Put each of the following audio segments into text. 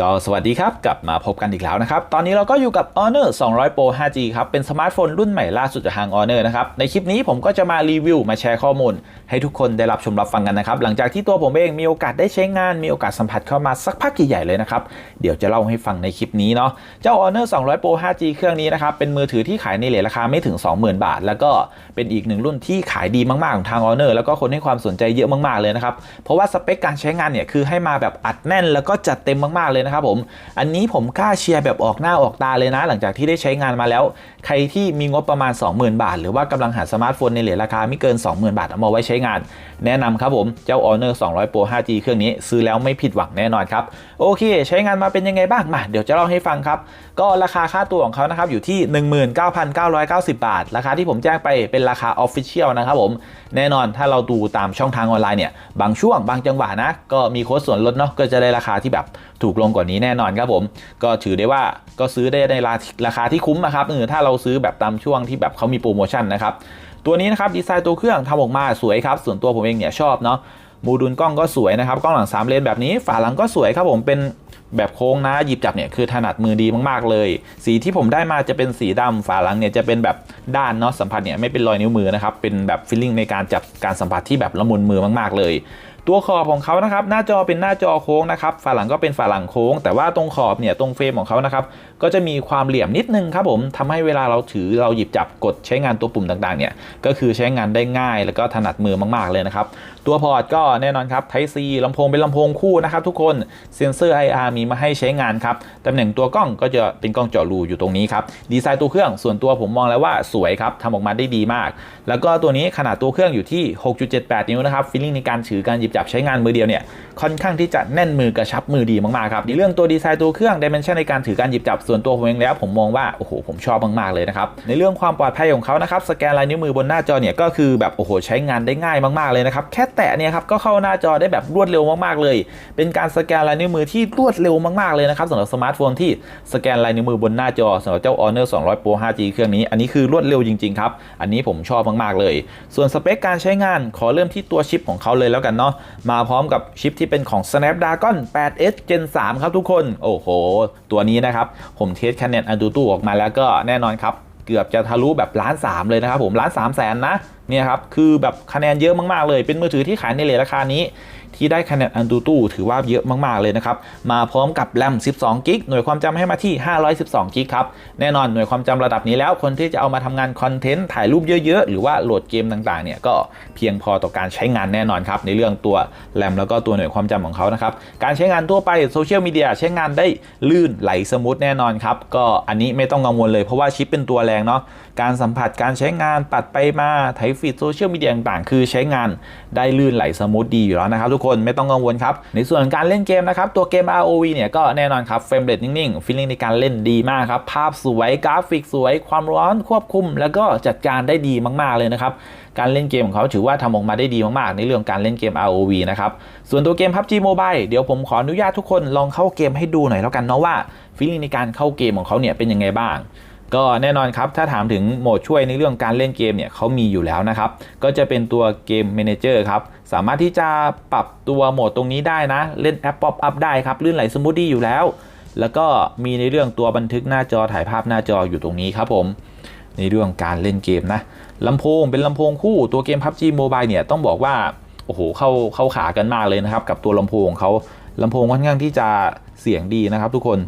ก็สวัสดีครับ กลับมาพบกันอีกแล้วนะครับ ตอนนี้เราก็อยู่กับ Honor 200 Pro 5G ครับ เป็นสมาร์ทโฟนรุ่นใหม่ล่าสุดจากทาง Honor นะครับ ในคลิปนี้ผมก็จะมารีวิว มาแชร์ข้อมูล ให้ทุกคนได้รับชมรับฟังกันนะครับ หลังจากที่ตัวผมเองมีโอกาสได้ใช้งาน มีโอกาสสัมผัสเข้ามาสักพักใหญ่ๆเลยนะครับ เดี๋ยวจะเล่าให้ฟังในคลิปนี้เนาะ เจ้า Honor 200 Pro 5G เครื่องนี้นะครับ เป็นมือถือที่ขายในเลทราคาไม่ถึง 20,000 บาท แล้วก็เป็นอีกหนึ่งรุ่นที่ขายดีมากๆของทาง Honor แล้วก็คนให้ความสนใจเยอะมากๆเลยนะครับ เพราะว่าสเปคการใช้งานเนี่ยคือให้มาแบบอัดแน่นแล้วก็จัดเต็มมากๆเลยนะครับผม อันนี้ผมกล้าเชียร์แบบออกหน้าออกตาเลยนะ หลังจากที่ได้ใช้งานมาแล้ว ใครที่มีงบประมาณ 20,000 บาท หรือว่ากำลังหาสมาร์ทโฟนในเหรียญราคาไม่เกิน 20,000 บาทเอามาไว้ใช้งาน แนะนำครับผม เจ้า Honor 200 Pro 5G เครื่องนี้ซื้อแล้วไม่ผิดหวังแน่นอนครับ โอเค ใช้งานมาเป็นยังไงบ้างมา เดี๋ยวจะเล่าให้ฟังครับ ก็ราคาค่าตัวของเขานะครับอยู่ที่ 19,990 บาท ราคาที่ผมแจ้งไปเป็นราคา Official นะครับผมแน่นอนถ้าเราดูตามช่องทางออนไลน์เนี่ยบางช่วงบางจังหวะนะก็มีโค้ดส่วนลดเนาะก็จะได้ราคาที่แบบถูกลงกว่านี้แน่นอนครับผม ก็ถือได้ว่าก็ซื้อได้ในราคาที่คุ้มนะครับเออถ้าเราซื้อแบบตามช่วงที่แบบเขามีโปรโมชั่นนะครับตัวนี้นะครับดีไซน์ตัวเครื่องทำออกมาสวยครับ ส่วนตัวผมเองเนี่ยชอบเนาะโมดูลกล้องก็สวยนะครับกล้องหลัง 3 เลนแบบนี้ฝาหลังก็สวยครับผมเป็นแบบโค้งนะหยิบจับเนี่ยคือถนัดมือดีมากๆเลย สีที่ผมได้มาจะเป็นสีดำฝาหลังเนี่ยจะเป็นแบบด้านเนาะสัมผัสเนี่ยไม่เป็นรอยนิ้วมือนะครับเป็นแบบฟีลลิ่งในการจับการสัมผัสที่แบบละมุนมือมากๆเลย ตัวขอบของเขานะครับหน้าจอเป็นหน้าจอโค้งนะครับฝาหลังก็เป็นฝาหลังโค้ง แต่ว่าตรงขอบเนี่ยตรงเฟรมของเขานะครับก็จะมีความเหลี่ยมนิดนึงครับผมทำให้เวลาเราถือเราหยิบจับกดใช้งานตัวปุ่มต่างๆเนี่ยก็คือใช้งานได้ง่ายแล้วก็ถนัดมือมากๆเลยนะครับตัวพอร์ตก็แน่นอนครับ Type C ลำโพงเป็นลำโพงคู่นะครับทุกคนเซ็นเซอร์ IR มีมาให้ใช้งานครับตำแหน่งตัวกล้องก็จะเป็นกล้องเจาะรูอยู่ตรงนี้ครับดีไซน์ตัวเครื่องส่วนตัวผมมองแล้วว่าสวยครับทำออกมาได้ดีมาก แล้วก็ตัวนี้ขนาดตัวเครื่องอยู่ที่ 6.78 นิ้วนะครับฟีลลิ่งในการถือการหยิบจับใช้งานมือเดียวเนี่ยค่อนข้างที่จะแน่นมือกระชับมือดีมากๆครับในเรื่องตัวดีไซน์ตัวเครื่องดิเมนชันในการถือการหยิบจับส่วนตัวผมเองแล้วผมมองว่าโอ้โหผมชอบมากๆเลยนะครับในเรื่องความปลอดภัยของเขานะครับสแกนลายนิ้วมือบนหน้าจอเนี่ยก็คือแบบโอ้โหใช้งานได้ง่ายมากๆเลยนะครับแค่แตะเนี่ยครับก็เข้าหน้าจอได้แบบรวดเร็วมากๆเลย เป็นการสแกนลายนิ้วมือที่รวดเร็วมากๆเลยนะครับสำหรับสมาร์ทโฟนที่สแกนลายนิ้วมือบนหน้าจอสำหรับเจ้า Honor 200 Pro 5G เครื่องนี้อันนี้คือรวดเร็วจริงๆครับอันนี้ผมชอบมากๆเลย ส่วนสเปคการใช้งานขอเริ่มที่ตัวชิปของเขาเลยแล้วกันเนาะมาพร้อมกับชิปที่เป็นของ Snapdragon 8s Gen 3 ครับทุกคน โอ้โห ตัวนี้นะครับ ผมเทสคะแนน Antutu ออกมาแล้วก็แน่นอนครับเกือบจะทะลุแบบล้านสามเลยนะครับผมล้านสามแสนนะเนี่ยครับคือแบบคะแนนเยอะมากๆเลย เป็นมือถือที่ขายในเลทราคานี้ ที่ได้คะแนนอันตูตู้ถือว่าเยอะมาก ๆ เลยนะครับ มาพร้อมกับแรม 12 กิกหน่วยความจำให้มาที่ 512 กิกครับ แน่นอนหน่วยความจำระดับนี้แล้ว คนที่จะเอามาทำงานคอนเทนต์ถ่ายรูปเยอะ ๆ หรือว่าโหลดเกมต่าง ๆ เนี่ย ก็เพียงพอต่อการใช้งานแน่นอนครับ ในเรื่องตัวแรมแล้วก็ตัวหน่วยความจำของเขานะครับ การใช้งานทั่วไปโซเชียลมีเดียใช้งานได้ลื่นไหลสมูทแน่นอนครับ ก็อันนี้ไม่ต้องกังวลเลยเพราะว่าชิปเป็นตัวแรงเนาะ การสัมผัสการใช้งานปัดไปมาไถฟีดโซเชียลมีเดียต่างๆ คือใช้งานได้ลื่นไหลสมูทดีอยู่แล้วนะครับทุกคนไม่ต้องกังวลครับ ในส่วนการเล่นเกมนะครับ ตัวเกม ROV เนี่ยก็แน่นอนครับเฟรมเรทนิ่งๆฟีลลิ่งในการเล่นดีมากครับ ภาพสวยกราฟิกสวย ความร้อนควบคุม แล้วก็จัดการได้ดีมากๆเลยนะครับการเล่นเกมของเขาถือว่าทำออกมาได้ดีมากๆ ในเรื่องการเล่นเกม ROV นะครับ ส่วนตัวเกม PUBG Mobile เดี๋ยวผมขออนุญาตทุกคนลองเข้าเกมให้ดูหน่อยแล้วกันเนาะว่าฟีลลิ่งในการเข้าเกมของเขาเนี่ยเป็นยังไงบ้าง ก็แน่นอนครับ ถ้าถามถึงโหมดช่วยในเรื่องการเล่นเกมเนี่ยเขามีอยู่แล้วนะครับ ก็จะเป็นตัวเกม Manager ครับ สามารถที่จะปรับตัวโหมดตรงนี้ได้นะ เล่นแอปป๊อปอัพได้ครับ ลื่นไหลสมูทดีอยู่แล้ว แล้วก็มีในเรื่องตัวบันทึกหน้าจอถ่ายภาพหน้าจออยู่ตรงนี้ครับผม ในเรื่องการเล่นเกมนะลำโพงเป็นลำโพงคู่ตัวเกม PUBG Mobile เนี่ยต้องบอกว่าโอ้โหเข้าเข้าขากันมากเลยนะครับ กับตัวลำโพงของเขาลำโพงค่อนข้างที่จะเสียงดีนะครับ ทุกคน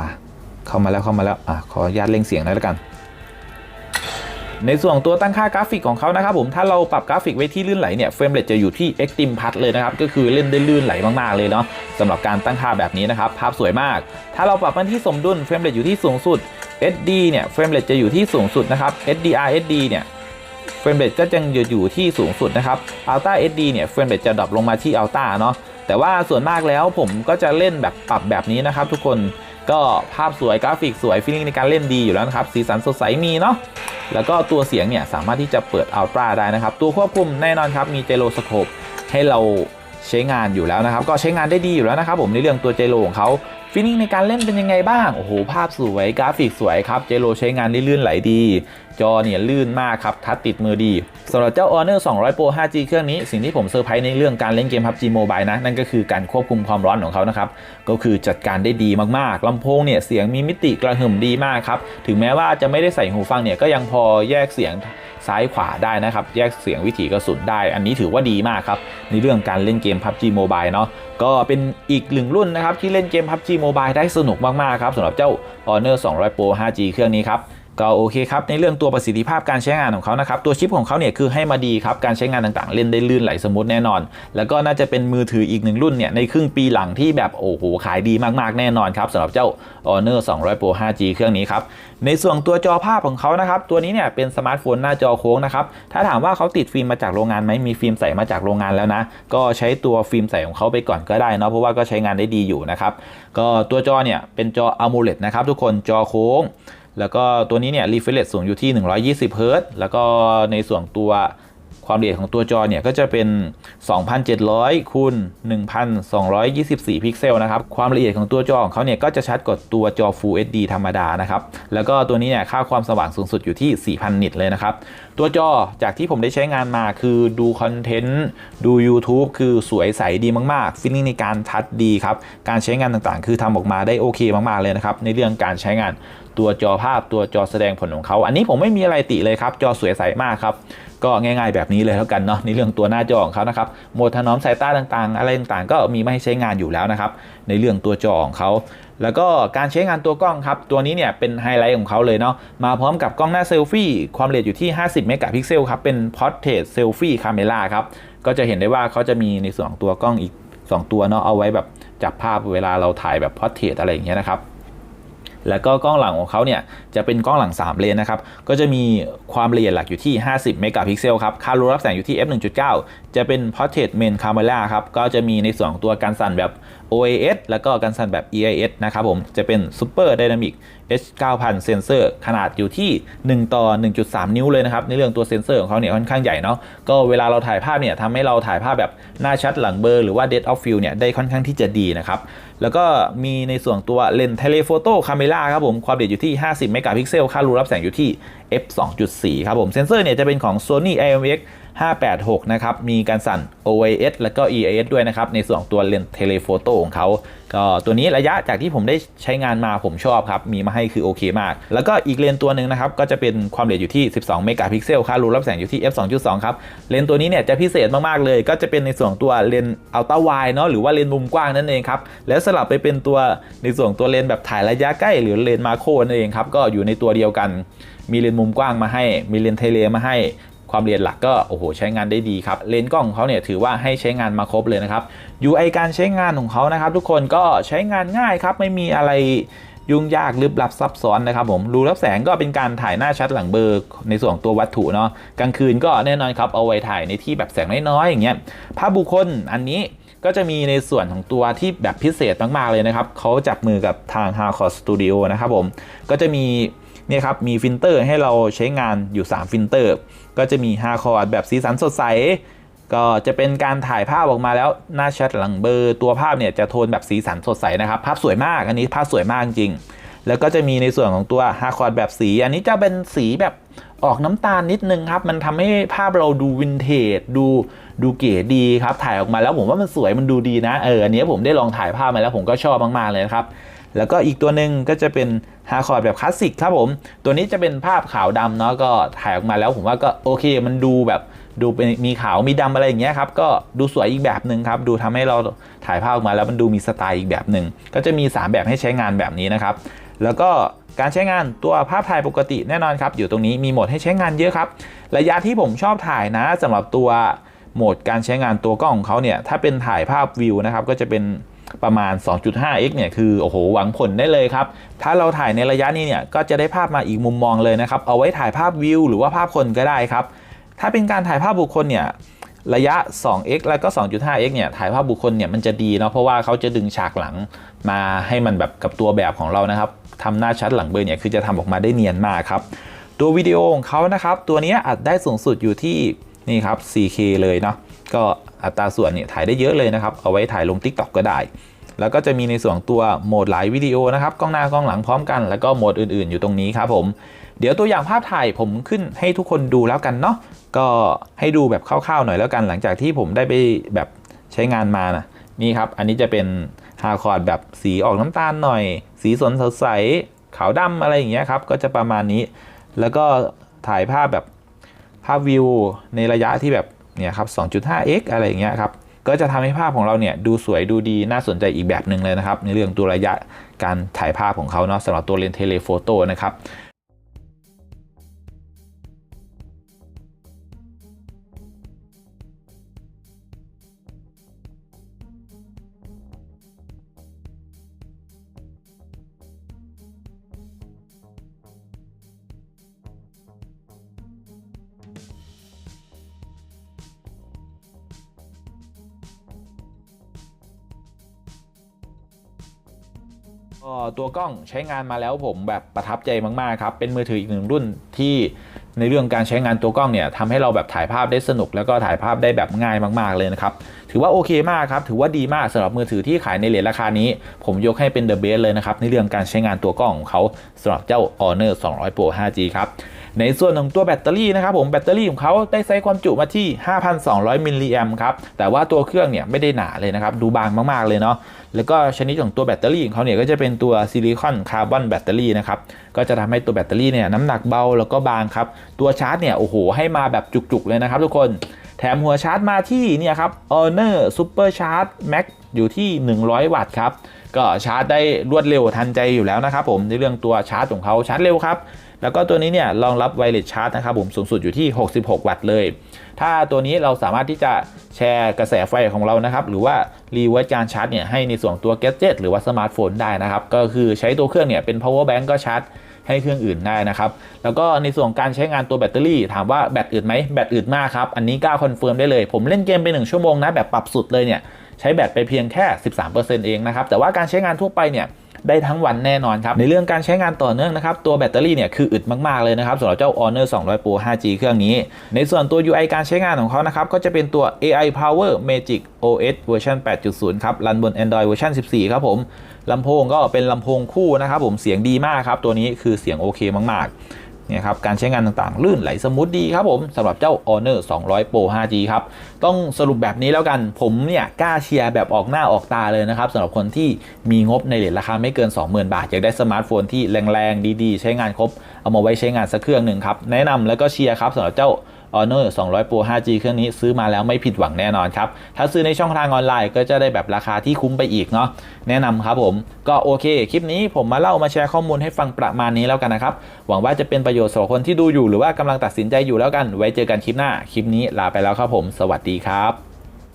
มา เข้ามาแล้วเข้ามาแล้วอะขออนุญาตเร่งเสียงหน่อยแล้วกัน ในส่วนของตัวตั้งค่ากราฟิกของเขานะครับผมถ้าเราปรับกราฟิกไว้ที่ลื่นไหลเนี่ยเฟรมเรทจะอยู่ที่ Extreme Plus เลยนะครับก็คือเล่นได้ลื่นไหลมากๆเลยเนาะสำหรับการตั้งค่าแบบนี้นะครับภาพสวยมาก ถ้าเราปรับมันที่สมดุลเฟรมเรทอยู่ที่สูงสุด SD เนี่ยเฟรมเรทจะอยู่ที่สูงสุดนะครับ SDR SD เนี่ยเฟรมเรทก็ยังอยู่ที่สูงสุดนะครับ Ultra SD เนี่ยเฟรมเรทจะดรอปลงมาที่ Ultra เนาะแต่ว่าส่วนมากแล้วผมก็จะเล่นแบบปรับแบบนี้นะครับทุกคน ก็ภาพสวยกราฟิกสวยฟีลลิ่งในการเล่นดีอยู่แล้วนะครับสีสันสดใสมีเนาะแล้วก็ตัวเสียงเนี่ยสามารถที่จะเปิดอัลตร้าได้นะครับ ตัวควบคุมแน่นอนครับมีเจโรสโคปให้เราใช้งานอยู่แล้วนะครับ ก็ใช้งานได้ดีอยู่แล้วนะครับ ผมในเรื่องตัวเจโรของเขา ฟีลิ่งในการเล่นเป็นยังไงบ้าง โอ้โห ภาพสวยกราฟิกสวยครับ เจโรใช้งานได้ลื่นไหลดี จอเนี่ยลื่นมากครับ ทัดติดมือดีสำหรับเจ้า Honor 200 Pro 5G เครื่องนี้ สิ่งที่ผมเซอร์ไพรส์ในเรื่องการเล่นเกม PUBG Mobile นะ นั่นก็คือการควบคุมความร้อนของเขานะครับ ก็คือจัดการได้ดีมากๆลำโพงเนี่ยเสียงมีมิติกระหึ่มดีมากครับ ถึงแม้ว่าจะไม่ได้ใส่หูฟังเนี่ยก็ยังพอแยกเสียง ซ้ายขวาได้นะครับ แยกเสียงวิถีกระสุนได้ อันนี้ถือว่าดีมากครับ ในเรื่องการเล่นเกม PUBG Mobile เนาะก็เป็นอีกหนึ่งรุ่นนะครับ ที่เล่นเกม PUBG Mobile ได้สนุกมาก ๆ ครับสำหรับเจ้า Honor 200 Pro 5G เครื่องนี้ครับ ก็โอเคครับ ในเรื่องตัวประสิทธิภาพการใช้งานของเขานะครับ ตัวชิปของเขาเนี่ยคือให้มาดีครับ การใช้งานต่างๆ เล่นได้ลื่นไหลสมูทแน่นอน แล้วก็น่าจะเป็นมือถืออีกหนึ่งรุ่นเนี่ยในครึ่งปีหลังที่แบบโอ้โหขายดีมากๆแน่นอนครับสำหรับเจ้า Honor 200 Pro 5G เครื่องนี้ครับ ในส่วนตัวจอภาพของเขานะครับ ตัวนี้เนี่ยเป็นสมาร์ทโฟนหน้าจอโค้งนะครับ ถ้าถามว่าเขาติดฟิล์มมาจากโรงงานไหมมีฟิล์มใส่มาจากโรงงานแล้วนะ ก็ใช้ตัวฟิล์มใส่ของเขาไปก่อนก็ได้เนาะเพราะว่าก็ใช้งานได้ดีอยู่นะครับ ก็ตัวจอเนี่ยเป็นจอ AMOLED นะครับทุกคนจอโค้ง แล้วก็ตัวนี้เนี่ย refresh สูงอยู่ที่ 120 Hz แล้วก็ในส่วนตัวความละเอียดของตัวจอเนี่ยก็จะเป็น 2,700คูณ1,224 พิกเซลนะครับ ความละเอียดของตัวจอของเขาเนี่ยก็จะชัดกว่าตัวจอ Full HD ธรรมดานะครับ แล้วก็ตัวนี้เนี่ยค่าความสว่างสูงสุดอยู่ที่ 4,000 นิตเลยนะครับ ตัวจอจากที่ผมได้ใช้งานมาคือดูคอนเทนต์ดู YouTube คือสวยใสดีมากๆฟิลลิ่งในการทัดดีครับ การใช้งานต่างๆ คือทำออกมาได้โอเคมากๆเลยนะครับ ในเรื่องการใช้งาน ตัวจอภาพตัวจอแสดงผลของเขา อันนี้ผมไม่มีอะไรติเลยครับ จอสวยใสมากครับก็ง่ายๆแบบนี้เลยแล้วกันเนาะในเรื่องตัวหน้าจอของเขานะครับโหมดถนอมสายตาต่างๆ อะไรต่างๆ ก็มีมาให้ใช้งานอยู่แล้วนะครับ ในเรื่องตัวจอของเขาแล้วก็การใช้งานตัวกล้องครับ ตัวนี้เนี่ยเป็นไฮไลท์ของเขาเลยเนาะมาพร้อมกับกล้องหน้าเซลฟี่ความละเอียดอยู่ที่ 50 เมกะพิกเซลครับ เป็น Portrait Selfie Camera ครับ ก็จะเห็นได้ว่าเขาจะมีในส่วนของตัวกล้องอีก 2 ตัวเนาะเอาไว้แบบจับภาพเวลาเราถ่ายแบบ Portrait อะไรอย่างเงี้ยนะครับ แล้วก็กล้องหลังของเขาเนี่ยจะเป็นกล้องหลัง 3 เลนนะครับ ก็จะมีความละเอียดหลักอยู่ที่ 50 เมกะพิกเซลครับ ค่ารูรับแสงอยู่ที่ f 1.9 จะเป็น Portrait Main Camera ครับ ก็จะมีในส่วนของตัวการสั่นแบบ OAS แล้วก็การสั่นแบบ EIS นะครับผม จะเป็น Super Dynamic H 9000 Sensor ขนาดอยู่ที่ 1 ต่อ 1.3 นิ้วเลยนะครับ ในเรื่องตัวเซนเซอร์ของเขาเนี่ยค่อนข้างใหญ่เนาะ ก็เวลาเราถ่ายภาพเนี่ยทำให้เราถ่ายภาพแบบหน้าชัดหลังเบลอร์หรือว่า Dead of Field เนี่ยได้ค่อนข้างที่จะดีนะครับ แล้วก็มีในส่วนตัวเลนส์เทเลโฟโต้คาเมล่าครับผม ความเอียดอยู่ที่ 50 เมกะพิกเซล ค่ารูรับแสงอยู่ที่ f 2.4 ครับผม เซนเซอร์เนี่ยจะเป็นของ Sony IMX 586 นะครับ มีการสั่น OIS แล้วก็ EIS ด้วยนะครับ ในส่วนของตัวเลนส์เทเลโฟโต้ของเขา ก็ตัวนี้ระยะจากที่ผมได้ใช้งานมาผมชอบครับ มีมาให้คือโอเคมาก แล้วก็อีกเลนส์ตัวหนึ่งนะครับ ก็จะเป็นความละเอียดอยู่ที่ 12 เมกะพิกเซล ค่ารูรับแสงอยู่ที่ f 2.2 ครับ เลนส์ตัวนี้เนี่ยจะพิเศษมาก ๆ เลย ก็จะเป็นในส่วนตัวเลนส์อัลตร้าไวเนาะ หรือว่าเลนส์มุมกว้างนั่นเองครับ แล้วสลับไปเป็นตัวในส่วนตัวเลนส์แบบถ่ายระยะใกล้ หรือเลนส์มาโครนั่นเองครับ ก็อยู่ในตัวเดียวกัน มีเลนส์มุมกว้างมาให้ มีเลนส์เทเลมาให้ ความละเอียดหลักก็โอ้โหใช้งานได้ดีครับเลนส์กล้องของเขาเนี่ยถือว่าให้ใช้งานมาครบเลยนะครับ UI การใช้งานของเขานะครับ ทุกคนก็ใช้งานง่ายครับไม่มีอะไรยุ่งยากลึกลับซับซ้อนนะครับผมรูรับแสงก็เป็นการถ่ายหน้าชัดหลังเบอร์ในส่วนตัววัตถุเนาะกลางคืนก็แน่นอนครับเอาไว้ถ่ายในที่แบบแสงน้อยๆอย่างเงี้ยภาพบุคคลอันนี้ก็จะมีในส่วนของตัวที่แบบพิเศษมากๆเลยนะครับเขาจับมือกับทาง h a r c o r Studio นะครับผมก็จะมีเนี่ยครับมีฟิลเตอร์ให้เราใช้งานอยู่ 3 ฟิลเตอร์ ก็จะมี h a r c o r แบบสีสันสดใส ก็จะเป็นการถ่ายภาพออกมาแล้วหน้าชัดหลังเบอร์ตัวภาพเนี่ยจะโทนแบบสีสันสดใสนะครับ ภาพสวยมากอันนี้ภาพสวยมากจริง แล้วก็จะมีในส่วนของตัวฮาคอร์ดแบบสี อันนี้จะเป็นสีแบบออกน้ำตาลนิดนึงครับ มันทำให้ภาพเราดูวินเทจดูดูเก๋ดีครับ ถ่ายออกมาแล้วผมว่ามันสวยมันดูดีนะ เอออันนี้ผมได้ลองถ่ายภาพมาแล้วผมก็ชอบมากๆเลยครับ แล้วก็อีกตัวหนึ่งก็จะเป็น ฮาร์คอร์ดแบบคลาสสิกครับผม ตัวนี้จะเป็นภาพขาวดำเนาะก็ถ่ายออกมาแล้วผมว่าก็โอเคมันดูแบบดูเป็นมีขาวมีดำอะไรอย่างเงี้ยครับก็ดูสวยอีกแบบหนึ่งครับ ดูทำให้เราถ่ายภาพออกมาแล้วมันดูมีสไตล์อีกแบบหนึ่งก็จะมี 3 แบบให้ใช้งานแบบนี้นะครับ แล้วก็การใช้งานตัวภาพถ่ายปกติแน่นอนครับ อยู่ตรงนี้มีโหมดให้ใช้งานเยอะครับ ระยะที่ผมชอบถ่ายนะสำหรับตัวโหมดการใช้งานตัวกล้องของเขาเนี่ยถ้าเป็นถ่ายภาพวิวนะครับก็จะเป็น ประมาณ 2.5x เนี่ยคือโอ้โหหวังผลได้เลยครับ ถ้าเราถ่ายในระยะนี้เนี่ยก็จะได้ภาพมาอีกมุมมองเลยนะครับ เอาไว้ถ่ายภาพวิวหรือว่าภาพคนก็ได้ครับ ถ้าเป็นการถ่ายภาพบุคคลเนี่ยระยะ 2x แล้วก็ 2.5x เนี่ย ถ่ายภาพบุคคลเนี่ยมันจะดีเนาะ เพราะว่าเขาจะดึงฉากหลังมาให้มันแบบกับตัวแบบของเรานะครับ ทำหน้าชัดหลังเบลอเนี่ย คือจะทำออกมาได้เนียนมากครับ ตัววิดีโอของเขานะครับ ตัวนี้อัดได้สูงสุดอยู่ที่นี่ครับ 4K เลยเนาะ ก็อัตราส่วนเนี่ยถ่ายได้เยอะเลยนะครับ เอาไว้ถ่ายลง TikTok ก็ได้ แล้วก็จะมีในส่วนตัวโหมดหลายวิดีโอนะครับกล้องหน้ากล้องหลังพร้อมกัน แล้วก็โหมดอื่นๆ อยู่ตรงนี้ครับผม เดี๋ยวตัวอย่างภาพถ่ายผมขึ้นให้ทุกคนดูแล้วกันเนาะก็ให้ดูแบบคร่าวๆหน่อยแล้วกัน หลังจากที่ผมได้ไปแบบใช้งานมานะนี่ครับ อันนี้จะเป็นฮาร์คอร์ดแบบสีออกน้ำตาลหน่อย สีสนสดใสขาวดำอะไรอย่างเงี้ยครับก็จะประมาณนี้ แล้วก็ถ่ายภาพแบบภาพวิวในระยะที่แบบเนี่ยครับ 2.5x อะไรอย่างเงี้ยครับ ก็จะทำให้ภาพของเราเนี่ยดูสวยดูดีน่าสนใจอีกแบบหนึ่งเลยนะครับ ในเรื่องตัวระยะการถ่ายภาพของเขาเนาะสำหรับตัวเลนส์เทเลโฟโต้นะครับ ตัวกล้องใช้งานมาแล้วผมแบบประทับใจมากๆครับ เป็นมือถืออีกหนึ่งรุ่นที่ในเรื่องการใช้งานตัวกล้องเนี่ยทำให้เราแบบถ่ายภาพได้สนุก แล้วก็ถ่ายภาพได้แบบง่ายมาก ๆเลยนะครับ ถือว่าโอเคมากครับ ถือว่าดีมากสำหรับมือถือที่ขายในเลทราคานี้ ผมยกให้เป็นเดอะเบสเลยนะครับ ในเรื่องการใช้งานตัวกล้องของเขาสำหรับเจ้า Honor 200 Pro 5G ครับ ในส่วนของตัวแบตเตอรี่นะครับผมแบตเตอรี่ของเขาได้ไซส์ความจุมาที่ 5,200มิลลิแอมครับแต่ว่าตัวเครื่องเนี่ยไม่ได้หนาเลยนะครับดูบางมากๆเลยเนาะแล้วก็ชนิดของตัวแบตเตอรี่ของเขาเนี่ยก็จะเป็นตัวซิลิคอนคาร์บอนแบตเตอรี่นะครับก็จะทำให้ตัวแบตเตอรี่เนี่ยน้ำหนักเบาแล้วก็บางครับตัวชาร์จเนี่ยโอ้โหให้มาแบบจุกๆเลยนะครับทุกคนแถมหัวชาร์จมาที่เนี่ยครับ Honor Super Charge Max อยู่ที่ 100 วัตต์ครับ ก็ชาร์จได้รวดเร็วทันใจอยู่แล้วนะครับผมในเรื่องตัวชาร์จของเขาชาร์จเร็วครับ แล้วก็ตัวนี้เนี่ยรองรับไวเลสชาร์จนะครับผมสูงสุดอยู่ที่ 66 วัตต์เลย ถ้าตัวนี้เราสามารถที่จะแชร์กระแสไฟของเรานะครับ หรือว่ารีเวิร์สการชาร์จเนี่ยให้ในส่วนตัวแกจ g e t หรือว่าสมาร์ทโฟนได้นะครับ ก็คือใช้ตัวเครื่องเนี่ยเป็น power bank ก็ชาร์จให้เครื่องอื่นได้นะครับ แล้วก็ในส่วนการใช้งานตัวแบตเตอรี่ ถามว่าแบตอึดไหมแบตอึดมากครับ อันนี้กล้าคอนเฟิร์มได้เลย ผมเล่นเกมไป 1 ชั่วโมงนะ แบบปรับสุดเลยเนี่ย ใช้แบตไปเพียงแค่ 13%เองนะครับ แต่ว่าการใช้งานทั่วไปเนี่ย ได้ทั้งวันแน่นอนครับ ในเรื่องการใช้งานต่อเนื่องนะครับ ตัวแบตเตอรี่เนี่ยคืออึดมาก ๆ เลยนะครับสำหรับเจ้า Honor 200 Pro 5G เครื่องนี้ ในส่วนตัว UI การใช้งานของเขานะครับ ก็จะเป็นตัว AI Power Magic OS เวอร์ชัน8.0 ครับ รันบน Android เวอร์ชัน14 ครับผมลำโพงก็เป็นลำโพงคู่นะครับผมเสียงดีมากครับตัวนี้คือเสียงโอเคมาก ๆ เนี่ยครับการใช้งานต่างๆ ลื่นไหลสมูทดีครับผมสำหรับเจ้า Honor 200 Pro 5G ครับ ต้องสรุปแบบนี้แล้วกันผมเนี่ยกล้าเชียร์แบบออกหน้าออกตาเลยนะครับสำหรับคนที่มีงบในเลทราคาไม่เกิน 20,000 บาท อยากได้สมาร์ทโฟนที่แรงๆ ดีๆ ใช้งานครบ เอามาไว้ใช้งานสักเครื่องหนึ่งครับ แนะนำแล้วก็เชียร์ครับสำหรับเจ้า Honor 200 Pro 5G เครื่องนี้ซื้อมาแล้วไม่ผิดหวังแน่นอนครับ ถ้าซื้อในช่องทางออนไลน์ก็จะได้แบบราคาที่คุ้มไปอีกเนาะ แนะนำครับผม ก็โอเค คลิปนี้ผมมาเล่ามาแชร์ข้อมูลให้ฟังประมาณนี้แล้วกันนะครับ หวังว่าจะเป็นประโยชน์สำหรับคนที่ดูอยู่หรือว่ากำลังตัดสินใจอยู่แล้วกัน ไว้เจอกันคลิปหน้า คลิปนี้ลาไปแล้วครับผม สวัสดีครับ